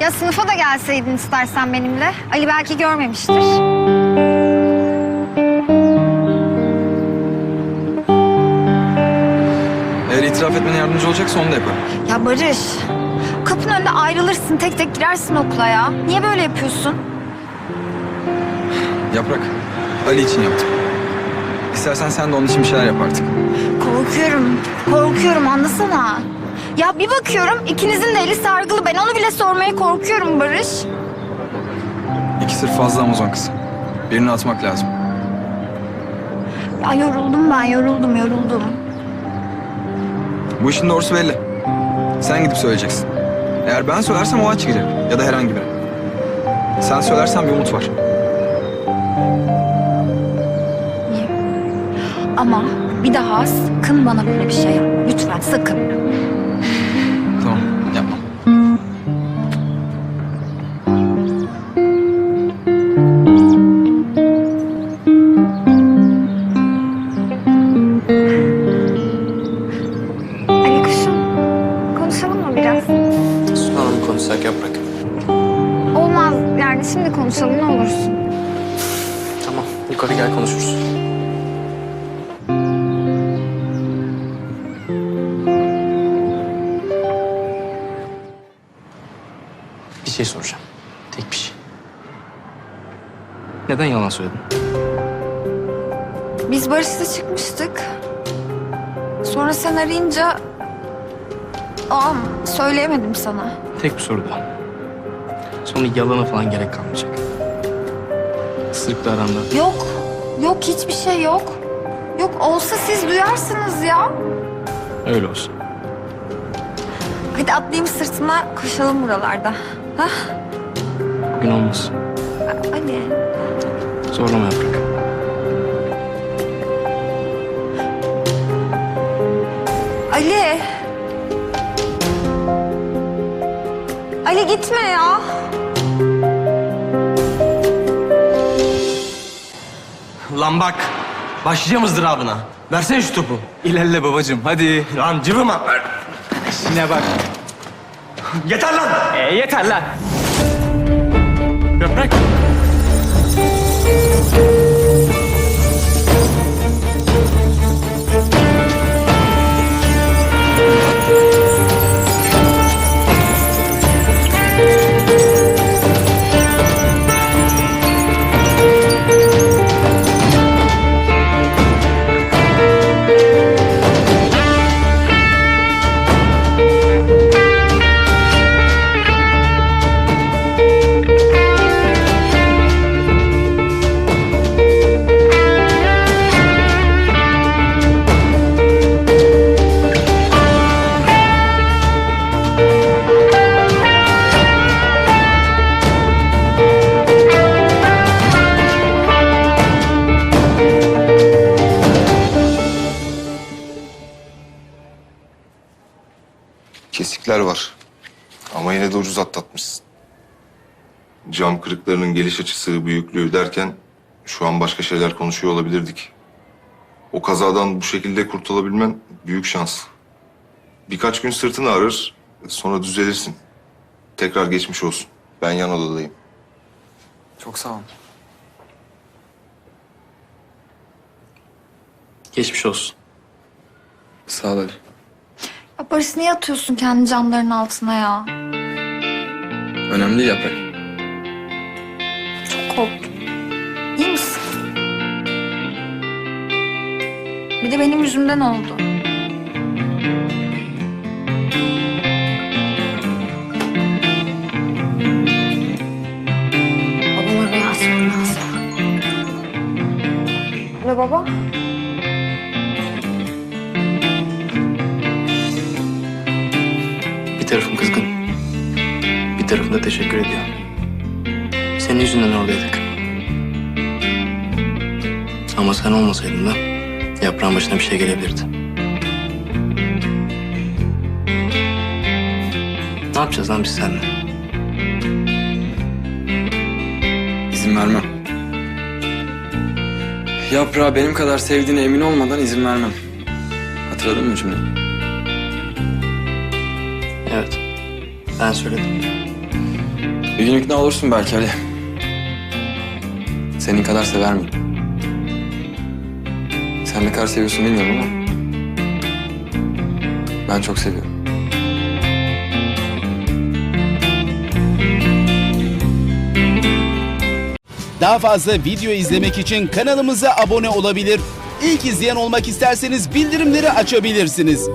Ya sınıfa da gelseydin istersen benimle. Ali belki görmemiştir. Eğer itiraf etmene yardımcı olacaksa onu da yaparım. Ya Barış, kapının önünde ayrılırsın, tek tek girersin okula ya. Niye böyle yapıyorsun? Yaprak, Ali için yaptım. İstersen sen de onun için bir şeyler yap artık. Korkuyorum, korkuyorum anlasana. Ya bir bakıyorum ikinizin de eli sargılı. Sormaya korkuyorum Barış. İki sır fazla Amazon kızı. Birini atmak lazım. Ya yoruldum ben, yoruldum, yoruldum. Bu işin doğrusu belli. Sen gidip söyleyeceksin. Eğer ben söylersem o aç girer. Ya da herhangi biri. Sen söylersen bir umut var. İyi. Ama bir daha sakın bana böyle bir şey yap. Lütfen sakın. Şimdi konuşalım ne olursun. Tamam yukarı gel konuşuruz. Bir şey soracağım. Tek bir şey. Neden yalan söyledin? Biz Barış'la çıkmıştık. Sonra sen arayınca... Aa, söyleyemedim sana. Tek bir soru daha. Sonra yalana falan gerek kalmayacak. Sırıkla aranda. Yok, yok hiçbir şey yok. Yok olsa siz duyarsınız ya. Öyle olsun. Hadi atlayayım sırtıma koşalım buralarda. Hah, Bugün olmaz. hadi. Zorlama yaprak. Ali. Ali gitme ya. Lan bak. Başlayacağım ızdırabına. Versene şu topu. İlerle babacığım, hadi. Lan cıvıma. Ver. Bak. Yeter lan. E yeter lan. Kesikler var. Ama yine de ucuz atlatmışsın. Cam kırıklarının geliş açısı, büyüklüğü derken şu an başka şeyler konuşuyor olabilirdik. O kazadan bu şekilde kurtulabilmen büyük şans. Birkaç gün sırtını ağrır, sonra düzelirsin. Tekrar geçmiş olsun. Ben yan odadayım. Çok sağ ol. Geçmiş olsun. Sağ ol Ali. Ya Barış niye atıyorsun kendi camların altına ya? Önemli değil Yaprak. Çok korktum. İyi misin? Bir de benim yüzümden oldu. Babam lazım. Alo baba. Tarafım kızgın. Bir tarafım da teşekkür ediyor. Senin yüzünden oradaydık. Ama sen olmasaydın da yaprağın başına bir şey gelebilirdi. Ne yapacağız lan biz seninle? İzin vermem. Yaprağı benim kadar sevdiğine emin olmadan izin vermem. Hatırladın mı cümleyi? Ben söyledim. Bir gün ikna olursun belki Ali. Senin kadar sever miyim? Sen ne kadar seviyorsun bilmiyorum ama... Ben çok seviyorum. Daha fazla video izlemek için kanalımıza abone olabilir. İlk izleyen olmak isterseniz bildirimleri açabilirsiniz.